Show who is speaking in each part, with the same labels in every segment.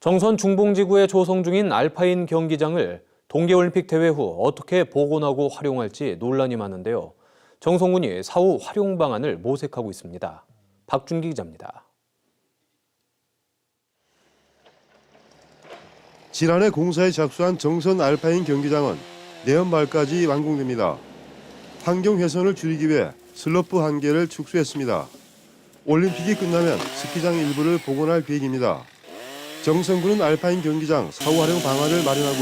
Speaker 1: 정선 중봉지구에 조성 중인 알파인 경기장을 동계올림픽 대회 후 어떻게 복원하고 활용할지 논란이 많은데요. 정성군이 사후 활용 방안을 모색하고 있습니다. 박준기 기자입니다.
Speaker 2: 지난해 공사에 착수한 정선 알파인 경기장은 내년 말까지 완공됩니다. 환경 훼손을 줄이기 위해 슬로프 한 개를 축소했습니다. 올림픽이 끝나면 스키장 일부를 복원할 계획입니다. 정선군은 알파인 경기장 사후 활용 방안을 마련하고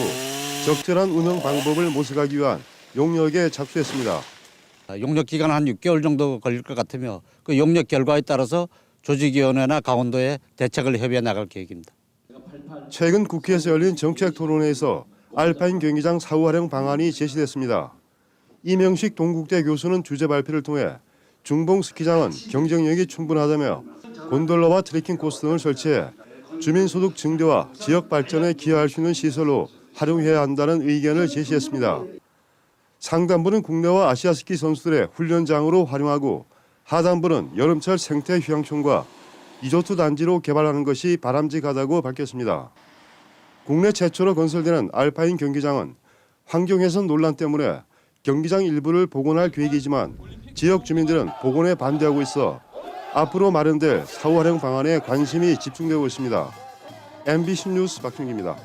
Speaker 2: 적절한 운영 방법을 모색하기 위한 용역에 착수했습니다.
Speaker 3: 용역 기간 한 6개월 정도 걸릴 것 같으며 그 용역 결과에 따라서 조직위원회나 강원도에 대책을 협의해 나갈 계획입니다.
Speaker 2: 최근 국회에서 열린 정책 토론회에서 알파인 경기장 사후 활용 방안이 제시됐습니다. 이명식 동국대 교수는 주제 발표를 통해 중봉 스키장은 경쟁력이 충분하다며 곤돌라와 트레킹 코스 등을 설치해 주민 소득 증대와 지역 발전에 기여할 수 있는 시설로 활용해야 한다는 의견을 제시했습니다. 상단부는 국내와 아시아 스키 선수들의 훈련장으로 활용하고 하단부는 여름철 생태 휴양촌과 리조트 단지로 개발하는 것이 바람직하다고 밝혔습니다. 국내 최초로 건설되는 알파인 경기장은 환경 훼손 논란 때문에 경기장 일부를 복원할 계획이지만 지역 주민들은 복원에 반대하고 있어 앞으로 마련될 사후 활용 방안에 관심이 집중되고 있습니다. MBC 뉴스 박준기입니다.